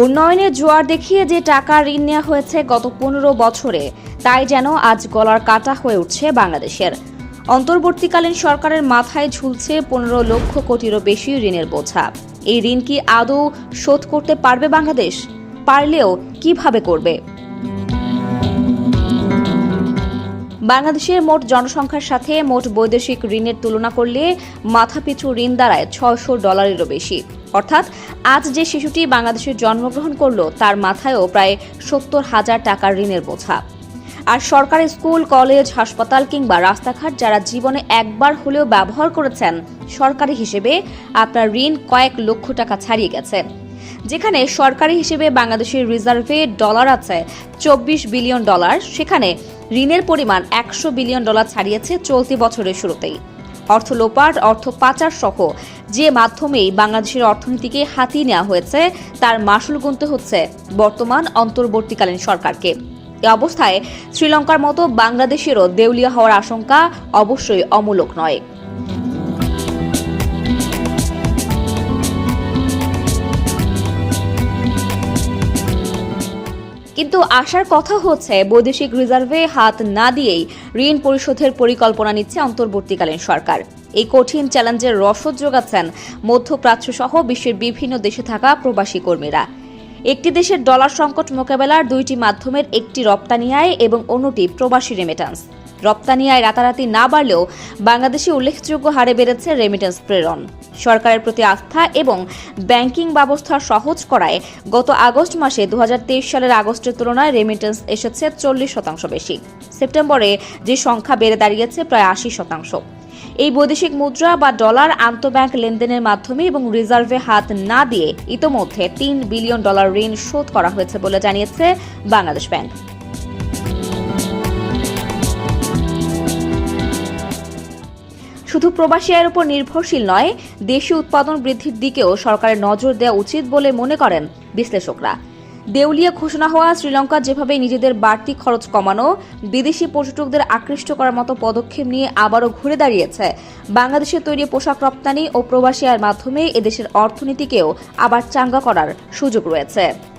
উন্নয়নের জোয়ার দেখিয়ে যে টাকা ঋণ নেওয়া হয়েছে গত পনেরো বছরে, তাই যেন আজ গলার কাটা হয়ে উঠছে বাংলাদেশের। অন্তর্বর্তীকালীন সরকারের মাথায় ঝুলছে পনেরো লক্ষ কোটিরও বেশি ঋণের বোঝা। এই ঋণ কি আদৌ শোধ করতে পারবে বাংলাদেশ? পারলেও কীভাবে করবে? বাংলাদেশের মোট জনসংখ্যার সাথে মোট বৈদেশিক ঋণের তুলনা করলে মাথাপিছু ঋণ দাঁড়ায় ছয়শো ডলারেরও বেশি। অর্থাৎ আজ যে শিশুটি বাংলাদেশে জন্মগ্রহণ করল, তার মাথায়ও প্রায় সত্তর হাজার টাকার ঋণের বোঝা। আর সরকারি স্কুল, কলেজ, হাসপাতাল কিংবা রাস্তাঘাট যারা জীবনে একবার হলেও ব্যবহার করেছেন, সরকারি হিসেবে আপনার ঋণ কয়েক লক্ষ টাকা ছাড়িয়ে গেছে। যেখানে সরকারি হিসেবে বাংলাদেশের রিজার্ভে ডলার আছে চব্বিশ বিলিয়ন ডলার, সেখানে ঋণের পরিমাণ একশো বিলিয়ন ডলার ছাড়িয়েছে চলতি বছরের শুরুতেই। অর্থ লোপাট, অর্থ পাচার সহ যে মাধ্যমেই বাংলাদেশের অর্থনীতিকে হাতিয়ে নেওয়া হয়েছে, তার মাসুল গুনতে হচ্ছে বর্তমান অন্তর্বর্তীকালীন সরকারকে। এ অবস্থায় শ্রীলঙ্কার মতো বাংলাদেশেরও দেউলিয়া হওয়ার আশঙ্কা অবশ্যই অমূলক নয়। কিন্তু আশার কথা হচ্ছে, বৈদেশিক রিজার্ভে হাত না দিয়েই ঋণ পরিশোধের পরিকল্পনা নিচ্ছে অন্তর্বর্তীকালীন সরকার। এই কঠিন চ্যালেঞ্জের রসদ যোগাচ্ছেন মধ্যপ্রাচ্য সহ বিশ্বের বিভিন্ন দেশে থাকা প্রবাসী কর্মীরা। একটি দেশের ডলার সংকট মোকাবেলার দুইটি মাধ্যমের একটি রপ্তানি আয় এবং অন্যটি প্রবাসী রেমিটেন্স রপ্তানি আয় রাতারাতি না বাড়লেও বাংলাদেশে উল্লেখযোগ্য হারে বেড়েছে রেমিটেন্স প্রেরণ। সরকারের প্রতি আস্থা এবং ব্যাংকিং ব্যবস্থা সহজ করায় গত আগস্ট মাসে দু হাজার তেইশ সালের আগস্টের তুলনায় রেমিটেন্স এসেছে চল্লিশ শতাংশ বেশি। সেপ্টেম্বরে যে সংখ্যা বেড়ে দাঁড়িয়েছে প্রায় আশি শতাংশ। এই বৈদেশিক মুদ্রা বা ডলার আন্তঃব্যাংক লেনদেনের মাধ্যমে এবং রিজার্ভে হাত না দিয়ে ইতোমধ্যে তিন বিলিয়ন ডলার ঋণ শোধ করা হয়েছে বলে জানিয়েছে বাংলাদেশ ব্যাংক। শুধু প্রবাসী আয়ের উপর নির্ভরশীল নয়, দেশীয় উৎপাদন বৃদ্ধির দিকেও সরকারের নজর দেওয়া উচিত বলে মনে করেন বিশ্লেষকরা। দেউলিয়া ঘোষণা হওয়া শ্রীলঙ্কা যেভাবে নিজেদের বাড়তি খরচ কমানো, বিদেশি পর্যটকদের আকৃষ্ট করার মতো পদক্ষেপ নিয়ে আবারও ঘুরে দাঁড়িয়েছে, বাংলাদেশে তৈরি পোশাক রপ্তানি ও প্রবাসী আয়ের মাধ্যমে এদেশের অর্থনীতিকেও আবার চাঙ্গা করার সুযোগ রয়েছে।